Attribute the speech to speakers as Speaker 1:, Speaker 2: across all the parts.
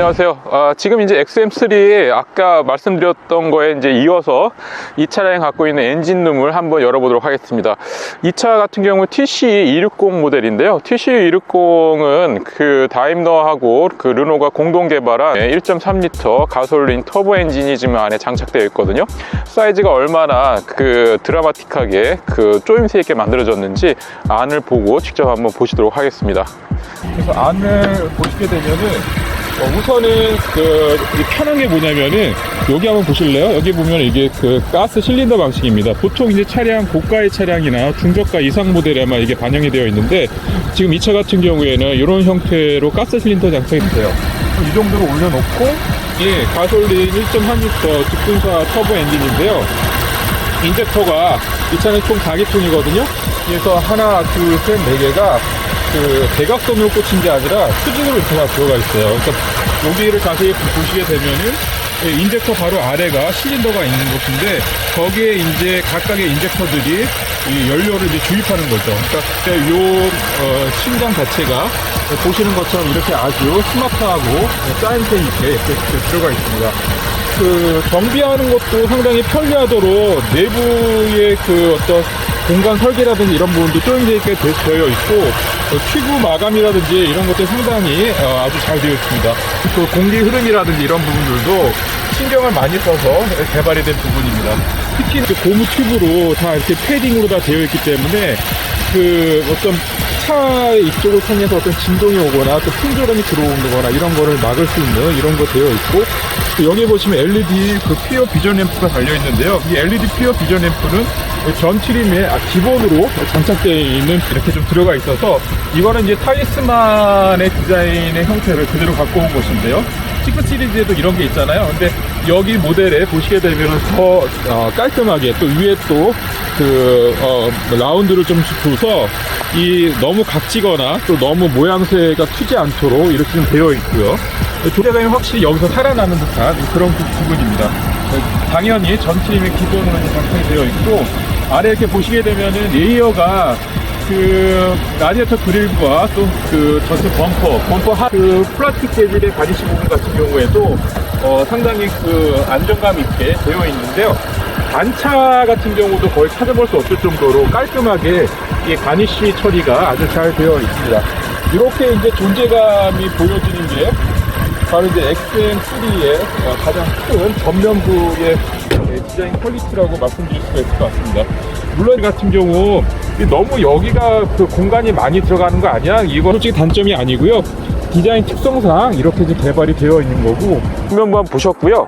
Speaker 1: 안녕하세요. 아, 지금 이제 XM3 아까 말씀드렸던 거에 이제 이어서 이 차량이 갖고 있는 엔진룸을 한번 열어보도록 하겠습니다. 이 차 같은 경우 TC260 모델인데요. TC260은 그 다임러하고 그 르노가 공동 개발한 1.3L 가솔린 터보 엔진이 지금 안에 장착되어 있거든요. 사이즈가 얼마나 그 드라마틱하게 그 쪼임새 있게 만들어졌는지 안을 보고 직접 한번 보시도록 하겠습니다. 그래서 안을 보시게 되면은 어, 우선은 그 편한 게 뭐냐면은 여기 한번 보실래요? 여기 보면 이게 그 가스 실린더 방식입니다. 보통 이제 차량 고가의 차량이나 중저가 이상 모델에만 이게 반영이 되어 있는데 지금 이 차 같은 경우에는 이런 형태로 가스 실린더 장착이 돼요. 이 정도로 올려놓고 예 가솔린 1.3L 직분사 터보 엔진인데요. 인젝터가 이 차는 총 4기통이거든요. 그래서 하나, 둘, 셋, 네 개가 그 대각선으로 꽂힌 게 아니라 수직으로 이렇게 다 들어가 있어요. 그러니까 여기를 자세히 보시게 되면은 예, 인젝터 바로 아래가 실린더가 있는 곳인데 거기에 이제 각각의 인젝터들이 이 연료를 이제 주입하는 거죠. 그러니까 요 어, 심장 자체가 보시는 것처럼 이렇게 아주 스마트하고 짜임새 있게 이렇게 들어가 있습니다. 그 정비하는 것도 상당히 편리하도록 내부의 그 어떤 공간 설계라든지 이런 부분도 쪼임새 있게 되- 되어 있고 어, 튜브 마감이라든지 이런 것도 상당히 어, 아주 잘 되어 있습니다. 그 공기 흐름이라든지 이런 부분들도 신경을 많이 써서 개발이 된 부분입니다. 특히 고무 튜브로 다 이렇게 패딩으로 다 되어 있기 때문에 그 어떤 차 이쪽을 통해서 어떤 진동이 오거나 또 풍조름이 들어오거나 이런 거를 막을 수 있는 이런 거 되어 있고 또 여기 보시면 LED 그 피어 비전 램프가 달려 있는데요. 이 LED 피어 비전 램프는 전 트림에 아, 기본으로 장착되어 있는 이렇게 좀 들어가 있어서 이거는 이제 타이스만의 디자인의 형태를 그대로 갖고 온 것인데요. 시크 시리즈에도 이런 게 있잖아요. 근데 여기 모델에 보시게 되면 더 어, 깔끔하게 또 위에 또그 라운드를 좀 줘서 이 너무 각지거나 또 너무 모양새가 튀지 않도록 이렇게 좀 되어 있고요. 조대감이 확실히 여기서 살아나는 듯한 그런 부- 부분입니다. 당연히 전 트림의 기본으로 장착이 되어 있고 아래 이렇게 보시게 되면은 레이어가 그 라디에이터 그릴과 또 그 전체 범퍼, 범퍼 하, 그 플라스틱 재질의 바니시 부분 같은 경우에도 어, 상당히 그 안정감 있게 되어 있는데요. 단차 같은 경우도 거의 찾아볼 수 없을 정도로 깔끔하게 이 가니쉬 처리가 아주 잘 되어 있습니다. 이렇게 이제 존재감이 보여지는 게 바로 이제 XM3의 가장 큰 전면부의 네, 디자인 퀄리티라고 말씀드릴 수가 있을 것 같습니다. 물론 이 같은 경우 이 너무 여기가 그 공간이 많이 들어가는 거 아니야? 이건 솔직히 단점이 아니고요. 디자인 특성상 이렇게 개발이 되어 있는 거고. 한번 보셨고요.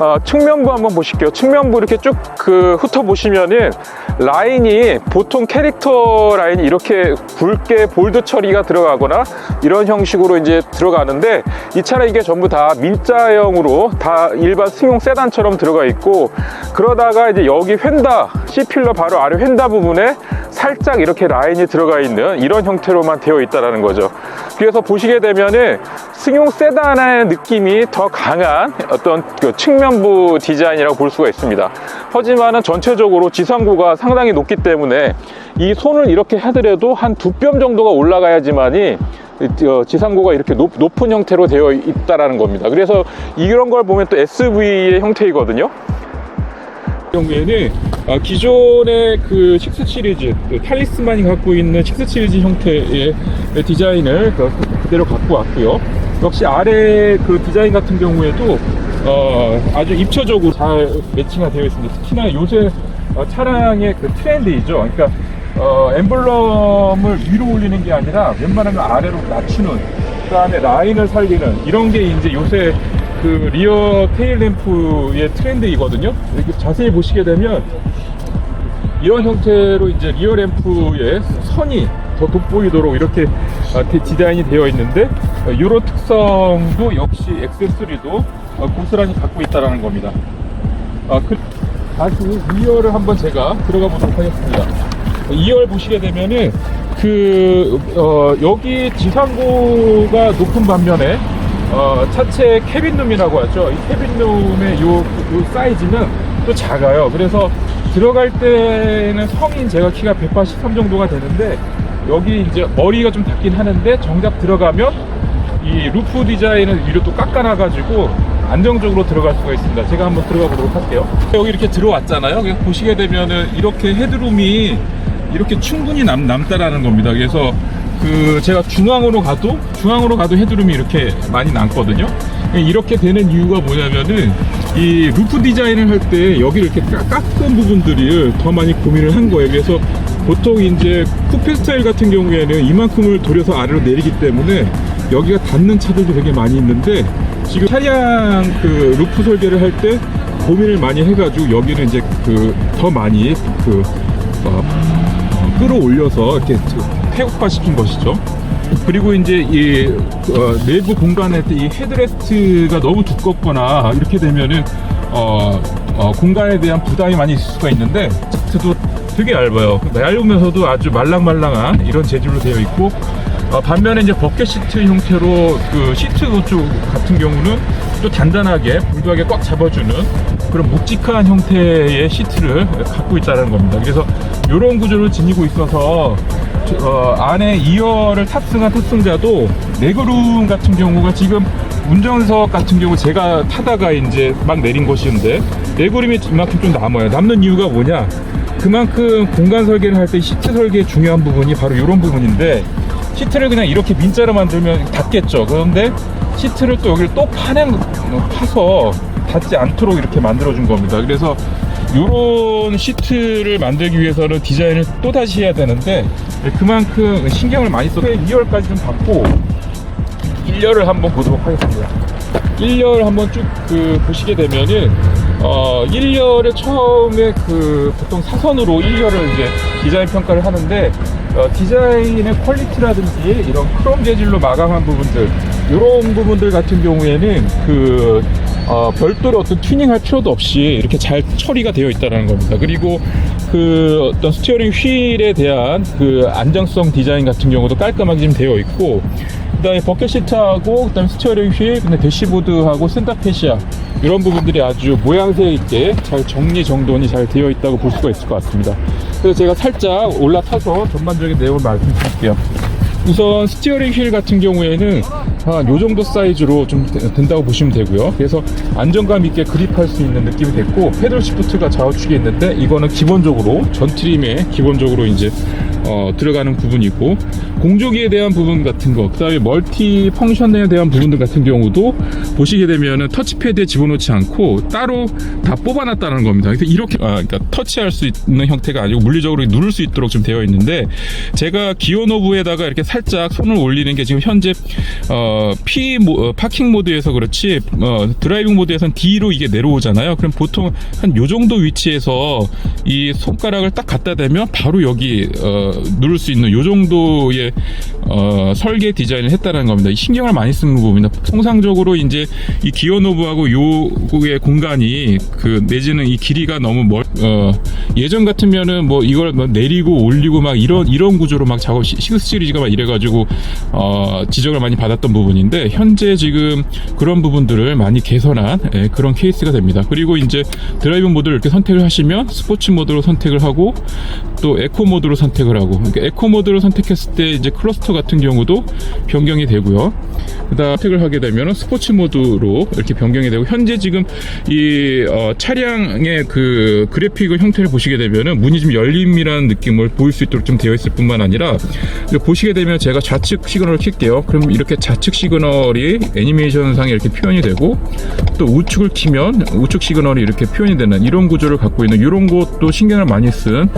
Speaker 1: 어, 측면부 한번 보실게요. 측면부 이렇게 쭉 그 훑어 보시면은 라인이 보통 캐릭터 라인이 이렇게 굵게 볼드 처리가 들어가거나 이런 형식으로 이제 들어가는데 이 차는 이게 전부 다 민자형으로 다 일반 승용 세단처럼 들어가 있고 그러다가 이제 여기 휀다 C필러 바로 아래 휀다 부분에 살짝 이렇게 라인이 들어가 있는 이런 형태로만 되어 있다라는 거죠. 그래서 보시게 되면은 승용 세단의 느낌이 더 강한 어떤 그 측면부 디자인이라고 볼 수가 있습니다. 하지만은 전체적으로 지상고가 상당히 높기 때문에 이 손을 이렇게 하더라도 한 두 뼘 정도가 올라가야지만이 어, 지상고가 이렇게 높, 은 형태로 되어 있다라는 겁니다. 그래서 이런 걸 보면 또 SV의 형태이거든요. 경우에는 아, 기존의 그6 시리즈 그 탈리스만이 갖고 있는 6 시리즈 형태의 디자인을 그- 그대로 갖고 왔고요. 역시 아래 그 디자인 같은 경우에도 어, 아주 입체적으로 잘 매칭이 되어 있습니다. 특히나 요새 어, 차량의 그 트렌드이죠. 그러니까 어, 엠블럼을 위로 올리는 게 아니라 웬만하면 아래로 낮추는 그 다음에 라인을 살리는 이런 게 이제 요새 그 리어 테일 램프의 트렌드이거든요. 이렇게 자세히 보시게 되면 이런 형태로 이제 리어 램프의 선이 더 돋보이도록 이렇게 아, 디- 디자인이 되어 있는데 이런 특성도 역시 XM3도 고스란히 갖고 있다는 겁니다. 아, 그, 다시 2열을 한번 제가 들어가 보도록 하겠습니다. 2열 보시게 되면은 그 어, 여기 지상고가 높은 반면에 어, 차체 캐빈룸이라고 하죠. 이 캐빈룸의 요, 요 사이즈는 또 작아요. 그래서 들어갈 때는 성인 제가 키가 183 정도가 되는데 여기 이제 머리가 좀 닿긴 하는데 정작 들어가면 이 루프 디자인을 위로 또 깎아놔가지고 안정적으로 들어갈 수가 있습니다. 제가 한번 들어가 보도록 할게요. 여기 이렇게 들어왔잖아요. 보시게 되면은 이렇게 헤드룸이 이렇게 충분히 남, 남다라는 겁니다. 그래서 그 제가 중앙으로 가도 중앙으로 가도 헤드룸이 이렇게 많이 남거든요. 이렇게 되는 이유가 뭐냐면은 이 루프 디자인을 할 때 여기를 이렇게 깎- 깎은 부분들을 더 많이 고민을 한 거예요. 그래서 보통 이제 쿠페 스타일 같은 경우에는 이만큼을 돌려서 아래로 내리기 때문에 여기가 닿는 차들도 되게 많이 있는데 지금 차량 그 루프 설계를 할 때 고민을 많이 해가지고 여기는 이제 그 더 많이 그 어, 어, 끌어올려서 이렇게 폐국화 시킨 것이죠. 그리고 이제 이 어, 내부 공간에 이 헤드레스트가 너무 두껍거나 이렇게 되면은 어, 어, 공간에 대한 부담이 많이 있을 수가 있는데 시트도 되게 얇아요. 얇으면서도 아주 말랑말랑한 이런 재질로 되어 있고 어, 반면에 이제 버켓 시트 형태로 그 시트 쪽 같은 경우는 또 단단하게 불도하게 꽉 잡아주는 그런 묵직한 형태의 시트를 갖고 있다는 겁니다. 그래서 이런 구조를 지니고 있어서 저- 어, 안에 2열을 탑승한 탑승자도 레그룸 같은 경우가 지금 운전석 같은 경우 제가 타다가 이제 막 내린 것이었는데 레그룸이 이만큼 좀 남아요. 남는 이유가 뭐냐? 그만큼 공간 설계를 할 때 시트 설계의 중요한 부분이 바로 이런 부분인데 시트를 그냥 이렇게 민자로 만들면 닿겠죠. 그런데 시트를 또 여기를 또 파낸 파서 닿지 않도록 이렇게 만들어 준 겁니다. 그래서 이런 시트를 만들기 위해서는 디자인을 또 다시 해야 되는데 그만큼 신경을 많이 써서 2열까지 좀 받고 1열을 한번 보도록 하겠습니다. 1열 한번 쭉 그 보시게 되면은 어 1열에 처음에 그 보통 사선으로 1열을 이제 디자인 평가를 하는데 어, 디자인의 퀄리티라든지 이런 크롬 재질로 마감한 부분들 이런 부분들 같은 경우에는 그 어, 별도로 어떤 튜닝할 필요도 없이 이렇게 잘 처리가 되어 있다는 겁니다. 그리고 그 어떤 스티어링 휠에 대한 그 안정성 디자인 같은 경우도 깔끔하게 지금 되어 있고 그다음에 버켓 시트하고 그다음에 스티어링 휠, 근데 대시보드하고 센터 페시아 이런 부분들이 아주 모양새 있게 잘 정리 정돈이 잘 되어 있다고 볼 수가 있을 것 같습니다. 그래서 제가 살짝 올라타서 전반적인 내용을 말씀드릴게요. 우선 스티어링 휠 같은 경우에는 한 요 정도 사이즈로 좀 되- 된다고 보시면 되고요. 그래서 안정감 있게 그립할 수 있는 느낌이 됐고 패들 시프트가 좌우측에 있는데 이거는 기본적으로 전 트림에 기본적으로 이제 어, 들어가는 부분이고 공조기에 대한 부분 같은 거 그다음에 멀티 펑션에 대한 부분들 같은 경우도 보시게 되면은 터치패드에 집어넣지 않고 따로 다 뽑아놨다는 겁니다. 그래서 이렇게 아, 그러니까 터치할 수 있는 형태가 아니고 물리적으로 누를 수 있도록 좀 되어 있는데 제가 기어 노브에다가 이렇게 살짝 손을 올리는 게 지금 현재 어, P 모, 어, 파킹 모드에서 그렇지 어, 드라이빙 모드에서는 D로 이게 내려오잖아요. 그럼 보통 한 요 정도 위치에서 이 손가락을 딱 갖다 대면 바로 여기 어, 누를 수 있는 요 정도의 어, 설계 디자인을 했다는 겁니다. 이 신경을 많이 쓰는 부분입니다. 통상적으로 이제 이 기어 노브하고 요의 공간이 그 내지는 이 길이가 너무 멀 어, 예전 같으면은 뭐 이걸 뭐 내리고 올리고 막 이런 이런 구조로 막 작업 시- 시스 시리즈가 막 이래가지고 어, 지적을 많이 받았던 부분인데 현재 지금 그런 부분들을 많이 개선한 예, 그런 케이스가 됩니다. 그리고 이제 드라이브 모드를 이렇게 선택을 하시면 스포츠 모드로 선택을 하고 또 에코 모드로 선택을 하고 그러니까 에코 모드로 선택했을 때 이제 클러스터 같은 경우도 변경이 되고요. 그다음 선택을 하게 되면 스포츠 모드로 이렇게 변경이 되고 현재 지금 이 어, 차량의 그 그래픽의 형태를 보시게 되면은 문이 좀 열림이라는 느낌을 보일 수 있도록 좀 되어 있을 뿐만 아니라 보시게 되면 제가 좌측 시그널을 킬게요. 그럼 이렇게 좌측 시그널이 애니메이션 상에 이렇게 표현이 되고 또 우측을 키면 우측 시그널이 이렇게 표현이 되는 이런 구조를 갖고 있는 이런 것도 신경을 많이 쓴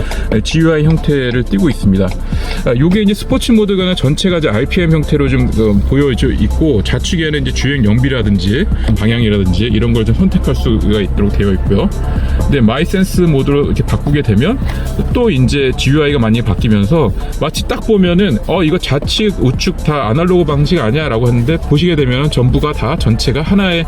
Speaker 1: GUI 형태를 띠고 있습니다. 이게 이제 스포츠 모드가 전 체가 이제 RPM 형태로 좀 어, 보여져 있고 좌측에는 이제 주행 연비라든지 방향이라든지 이런 걸 좀 선택할 수가 있도록 되어 있고요. 근데 마이 센스 모드로 이렇게 바꾸게 되면 또 이제 GUI가 많이 바뀌면서 마치 딱 보면은 어 이거 좌측 우측 다 아날로그 방식 아니야 라고 했는데 보시게 되면 전부가 다 전체가 하나의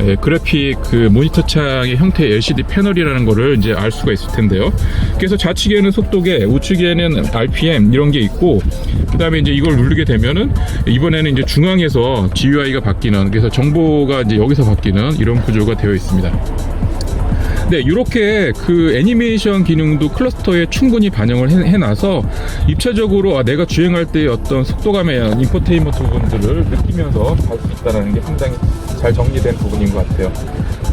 Speaker 1: 에, 그래픽 그 모니터 창의 형태의 LCD 패널이라는 거를 이제 알 수가 있을 텐데요. 그래서 좌측에는 속도계, 우측에는 RPM 이런 게 있고 그 다음에 이제 이걸 누르게 되면은 이번에는 이제 중앙에서 GUI가 바뀌는 그래서 정보가 이제 여기서 바뀌는 이런 구조가 되어 있습니다. 네, 이렇게 그 애니메이션 기능도 클러스터에 충분히 반영을 해, 해놔서 입체적으로 아, 내가 주행할 때의 어떤 속도감의 인포테인먼트 부분들을 느끼면서 갈 수 있다는 게 상당히 잘 정리된 부분인 것 같아요.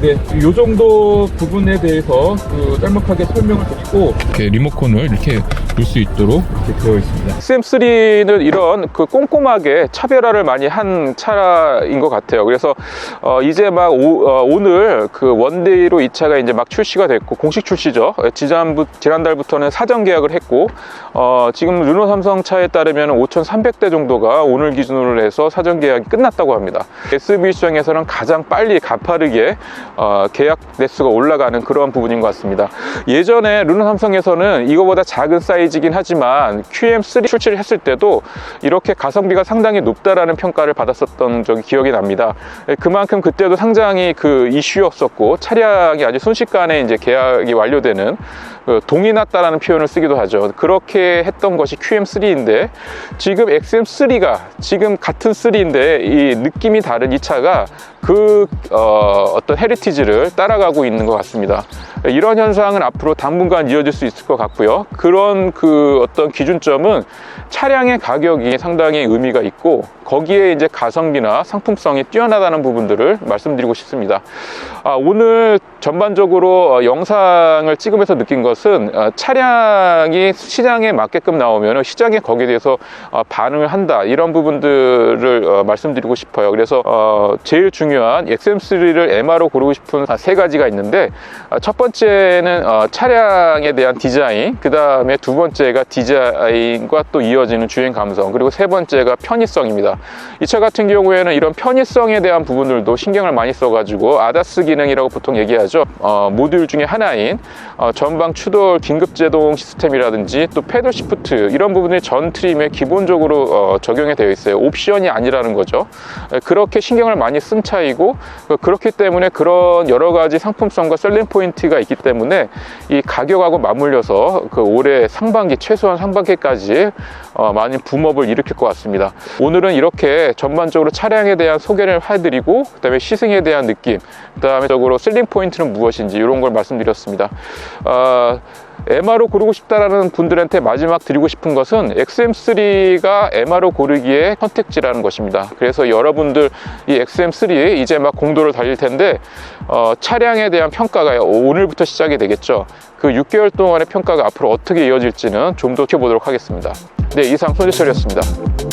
Speaker 1: 네, 이 정도 부분에 대해서 그 짤막하게 설명을 드리고 이렇게 리모컨을 이렇게 놓을 수 있도록 이렇게 되어 있습니다. XM3는 이런 그 꼼꼼하게 차별화를 많이 한 차인 것 같아요. 그래서 어, 이제 막 오, 늘 그 원데이로 이 차가 이제 막 출시가 됐고 공식 출시죠. 지난부 지난달부터는 사전 계약을 했고 어, 지금 르노 삼성 차에 따르면 5,300대 정도가 오늘 기준으로 해서 사전 계약이 끝났다고 합니다. SUV 시장에서는 가장 빨리 가파르게 어, 계약 대수가 올라가는 그런 부분인 것 같습니다. 예전에 르노 삼성에서는 이거보다 작은 사이즈 긴 하지만 QM3 출시를 했을 때도 이렇게 가성비가 상당히 높다라는 평가를 받았었던 적이 기억이 납니다. 그만큼 그때도 상당히 그 이슈였었고 차량이 아주 순식간에 이제 계약이 완료되는 그 동이 났다라는 표현을 쓰기도 하죠. 그렇게 했던 것이 QM3인데 지금 XM3가 지금 같은 3인데 이 느낌이 다른 이 차가 그 어, 어떤 헤리티지를 따라가고 있는 것 같습니다. 이런 현상은 앞으로 당분간 이어질 수 있을 것 같고요. 그런 그 어떤 기준점은 차량의 가격이 상당히 의미가 있고 거기에 이제 가성비나 상품성이 뛰어나다는 부분들을 말씀드리고 싶습니다. 아, 오늘 전반적으로 어, 영상을 찍으면서 느낀 것은 어, 차량이 시장에 맞게끔 나오면 시장에 거기에 대해서 어, 반응을 한다 이런 부분들을 어, 말씀드리고 싶어요. 그래서 어, 제일 중요한 XM3를 MR로 고르고 싶은 아, 세 가지가 있는데 아, 첫 번째는 어, 차량에 대한 디자인, 그 다음에 두 번째가 디자인과 또 이어지는 주행 감성, 그리고 세 번째가 편의성입니다. 이 차 같은 경우에는 이런 편의성에 대한 부분들도 신경을 많이 써가지고 아다스 기능이라고 보통 얘기하죠. 어, 모듈 중에 하나인 어, 전방 추돌 긴급 제동 시스템이라든지 또 패들 시프트 이런 부분이 전 트림에 기본적으로 어, 적용이 되어 있어요. 옵션이 아니라는 거죠. 에, 그렇게 신경을 많이 쓴 차이고 그- 그렇기 때문에 그런 여러 가지 상품성과 셀링 포인트가 있기 때문에 이 가격하고 맞물려서 그 올해 상 반기 최소한 상반기까지 어, 많은 붐업을 일으킬 것 같습니다. 오늘은 이렇게 전반적으로 차량에 대한 소개를 해드리고 그 다음에 시승에 대한 느낌, 그 다음에 적으로 셀링 포인트는 무엇인지 이런 걸 말씀드렸습니다. 어, MR로 고르고 싶다라는 분들한테 마지막 드리고 싶은 것은 XM3가 MR로 고르기에 선택지라는 것입니다. 그래서 여러분들 이 XM3 이제 막 공도를 달릴 텐데 어, 차량에 대한 평가가 오늘부터 시작이 되겠죠. 그 6개월 동안의 평가가 앞으로 어떻게 이어질지는 좀 더 지켜보도록 하겠습니다. 네, 이상 손재철이었습니다.